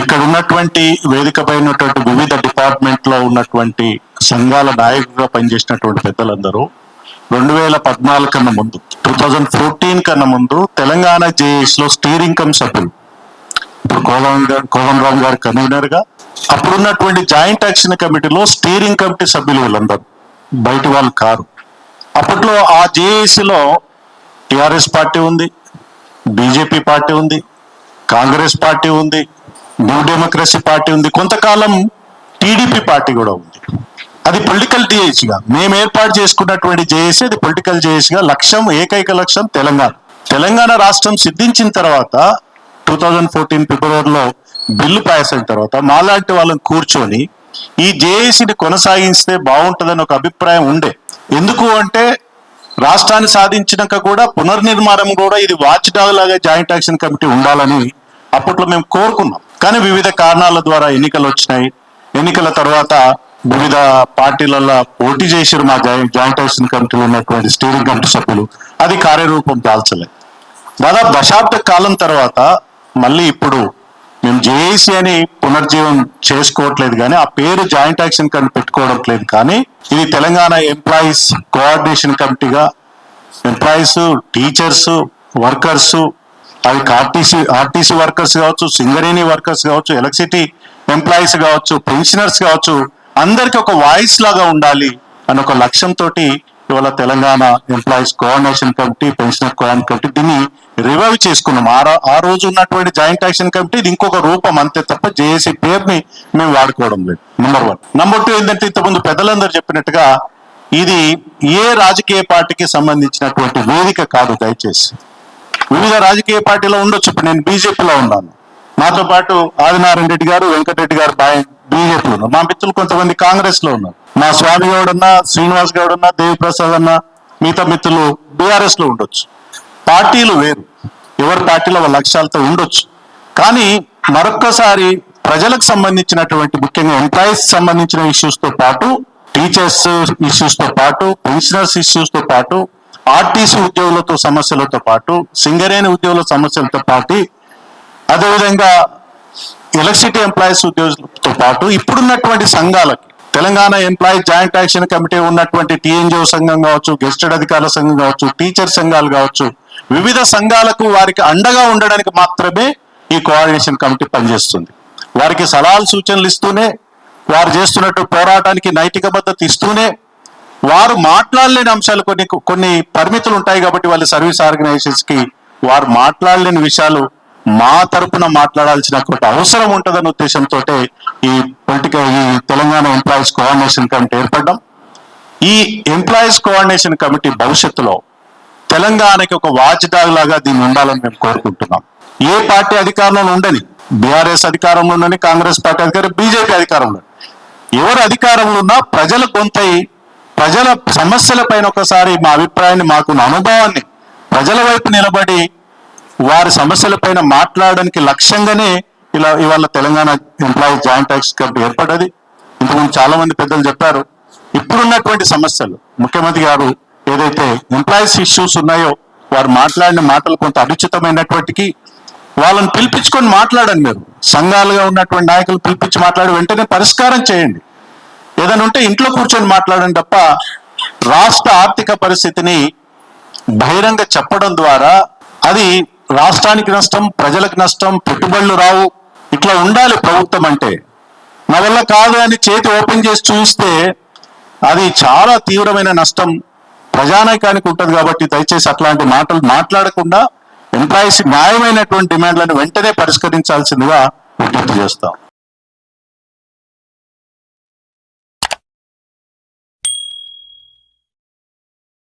ఇక్కడ ఉన్నటువంటి వేదిక పైన ఉన్నటువంటి వివిధ డిపార్ట్మెంట్లో ఉన్నటువంటి సంఘాల నాయకులుగా పనిచేసినటువంటి పెద్దలందరూ రెండు వేల పద్నాలుగు కన్నా ముందు టూ థౌజండ్ ఫోర్టీన్ కన్నా ముందు తెలంగాణ జేఏఎస్లో స్టీరింగ్ కమ్ సభ్యులు. ఇప్పుడు కోలం గారు రామ్ గారు కన్వీనర్గా అప్పుడున్నటువంటి జాయింట్ యాక్షన్ కమిటీలో స్టీరింగ్ కమిటీ సభ్యులు వీళ్ళందరూ. బయట వాళ్ళు కారు. అప్పట్లో ఆ జేఏసీలో టిఆర్ఎస్ పార్టీ ఉంది బీజేపీ పార్టీ ఉంది కాంగ్రెస్ పార్టీ ఉంది న్యూ డెమోక్రసీ పార్టీ ఉంది. కొంతకాలం టీడీపీ పార్టీ కూడా ఉంది. అది పొలిటికల్గా మేము ఏర్పాటు చేసుకున్నటువంటి జేఏసీ అది పొలిటికల్గా లక్ష్యం ఏకైక లక్ష్యం తెలంగాణ. తెలంగాణ రాష్ట్రం సిద్ధించిన తర్వాత టూ థౌజండ్ ఫోర్టీన్ ఫిబ్రవరిలో బిల్లు పాస్ అయిన తర్వాత మాలాంటి వాళ్ళని కూర్చొని ఈ జేఏసీని కొనసాగిస్తే బాగుంటుందని ఒక అభిప్రాయం ఉండే. ఎందుకు అంటే రాష్ట్రాన్ని సాధించినాక కూడా పునర్నిర్మాణం కూడా ఇది వాచ్ డాగ్ లాగా జాయింట్ యాక్షన్ కమిటీ ఉండాలని అప్పట్లో మేము కోరుకున్నాం. కానీ వివిధ కారణాల ద్వారా ఎన్నికలు వచ్చినాయి. ఎన్నికల తర్వాత వివిధ పార్టీలలో పోటీ చేసారు మా జాయింట్ జాయింట్ యాక్షన్ కమిటీలో ఉన్నటువంటి స్టీరింగ్ కమిటీ సభ్యులు. అది కార్యరూపం దాల్చలేదు. దాదాపు దశాబ్ద కాలం తర్వాత మళ్ళీ ఇప్పుడు మేము జేఏసీ అని పునర్జీవం చేసుకోవట్లేదు కానీ ఆ పేరు జాయింట్ యాక్షన్ కమిటీ పెట్టుకోవట్లేదు కానీ ఇది తెలంగాణ ఎంప్లాయీస్ కోఆర్డినేషన్ కమిటీగా ఎంప్లాయీస్ టీచర్స్ వర్కర్స్ అవి ఆర్టీసీ ఆర్టీసీ వర్కర్స్ కావచ్చు సింగరేణి వర్కర్స్ కావచ్చు ఎలక్ట్రిసిటీ ఎంప్లాయీస్ కావచ్చు పెన్షనర్స్ కావచ్చు అందరికి ఒక వాయిస్ లాగా ఉండాలి అని ఒక లక్ష్యంతో ఇవాళ Telangana employees coordination committee pensioner coordination committee దీన్ని రివైవ్ చేసుకున్నాం. ఆ ఆ రోజు ఉన్నటువంటి జాయింట్ యాక్షన్ కమిటీ ఇది ఇంకొక రూపం అంతే తప్ప జేఏసీ పేరుని మేము వాడుకోవడం లేదు. నెంబర్ వన్ నెంబర్ టూ ఏంటంటే ఇంతకుముందు పెద్దలందరూ చెప్పినట్టుగా ఇది ఏ రాజకీయ పార్టీకి సంబంధించినటువంటి వేదిక కాదు దయచేసి. వివిధ రాజకీయ పార్టీలో ఉండొచ్చు. ఇప్పుడు నేను బీజేపీలో ఉన్నాను. నాతో పాటు ఆదినారాయణ రెడ్డి గారు వెంకటరెడ్డి గారు బీజేపీలో ఉన్నారు. మా మిత్రులు కొంతమంది కాంగ్రెస్లో ఉన్నారు. మా స్వామి గౌడ్ అన్న శ్రీనివాస్ గౌడ్ అన్న దేవిప్రసాద్ అన్న మిగతా మిత్రులు బీఆర్ఎస్లో ఉండొచ్చు. పార్టీలు వేరు. ఎవరి పార్టీలో వాళ్ళ లక్ష్యాలతో ఉండొచ్చు. కానీ మరొక్కసారి ప్రజలకు సంబంధించినటువంటి ముఖ్యంగా ఎంప్లాయీస్ సంబంధించిన ఇష్యూస్తో పాటు టీచర్స్ ఇష్యూస్తో పాటు పెన్షనర్స్ ఇష్యూస్తో పాటు ఆర్టీసీ ఉద్యోగులతో సమస్యలతో పాటు సింగరేణి ఉద్యోగుల సమస్యలతో పాటు అదేవిధంగా ఎలక్ట్రిసిటీ ఎంప్లాయీస్ ఉద్యోగులతో పాటు ఇప్పుడున్నటువంటి సంఘాలకి Telangana employees joint action committee ఉన్నటువంటి టీఎన్జిఓ సంఘం కావచ్చు గెస్టెడ్ అధికారుల సంఘం కావచ్చు టీచర్ సంఘాలు కావచ్చు వివిధ సంఘాలకు వారికి అండగా ఉండడానికి మాత్రమే ఈ కోఆర్డినేషన్ కమిటీ పనిచేస్తుంది. వారికి సలహాలు సూచనలు ఇస్తూనే వారు చేస్తున్నట్టు పోరాటానికి నైతిక మద్దతు ఇస్తూనే వారు మాట్లాడలేని అంశాలు కొన్ని కొన్ని పరిమితులు ఉంటాయి కాబట్టి వాళ్ళ సర్వీస్ ఆర్గనైజేషన్స్కి వారు మాట్లాడలేని విషయాలు మా తరపున మాట్లాడాల్సిన అవసరం ఉంటుందన్న ఉద్దేశంతో ఈ పొలిటికల్ ఈ తెలంగాణ ఎంప్లాయీస్ కోఆర్డినేషన్ కమిటీ ఏర్పడడం. ఈ ఎంప్లాయీస్ కోఆర్డినేషన్ కమిటీ భవిష్యత్తులో తెలంగాణకి ఒక వాచ్ డాగ్ లాగా దీన్ని ఉండాలని మేము కోరుకుంటున్నాం. ఏ పార్టీ అధికారంలో ఉండని బీఆర్ఎస్ అధికారంలో ఉండని కాంగ్రెస్ పార్టీ అధికారం బీజేపీ అధికారంలో ఎవరు అధికారంలో ఉన్నా ప్రజల గొంతై ప్రజల సమస్యల పైన ఒకసారి మా అభిప్రాయాన్ని మాకున్న అనుభవాన్ని ప్రజల వైపు నిలబడి వారి సమస్యల పైన మాట్లాడడానికి లక్ష్యంగానే ఇలా ఇవాళ Telangana employees joint action committee ఏర్పడ్డది. ఇంతకుముందు చాలా మంది పెద్దలు చెప్పారు ఇప్పుడున్నటువంటి సమస్యలు ముఖ్యమంత్రి గారు ఏదైతే ఎంప్లాయీస్ ఇష్యూస్ ఉన్నాయో వారు మాట్లాడిన మాటలు కొంత అనుచితమైనటువంటికి వాళ్ళని పిలిపించుకొని మాట్లాడండి మీరు. సంఘాలుగా ఉన్నటువంటి నాయకులు పిలిపించి మాట్లాడి వెంటనే పరిష్కారం చేయండి. ఏదైనా ఉంటే ఇంట్లో కూర్చొని మాట్లాడడం తప్ప రాష్ట్ర ఆర్థిక పరిస్థితిని బహిరంగ చెప్పడం ద్వారా అది రాష్ట్రానికి నష్టం ప్రజలకు నష్టం పెట్టుబడులు రావు. ఇట్లా ఉండాలి ప్రభుత్వం అంటే. నా వల్ల కాదు అని చేతి ఓపెన్ చేసి చూస్తే అది చాలా తీవ్రమైన నష్టం. ప్రజానైకానికి ఉంటుంది కాబట్టి దయచేసి అట్లాంటి మాటలు మాట్లాడకుండా ఎంప్లాయీస్ న్యాయమైనటువంటి డిమాండ్లను వెంటనే పరిష్కరించాల్సిందిగా విజ్ఞప్తి చేస్తాం.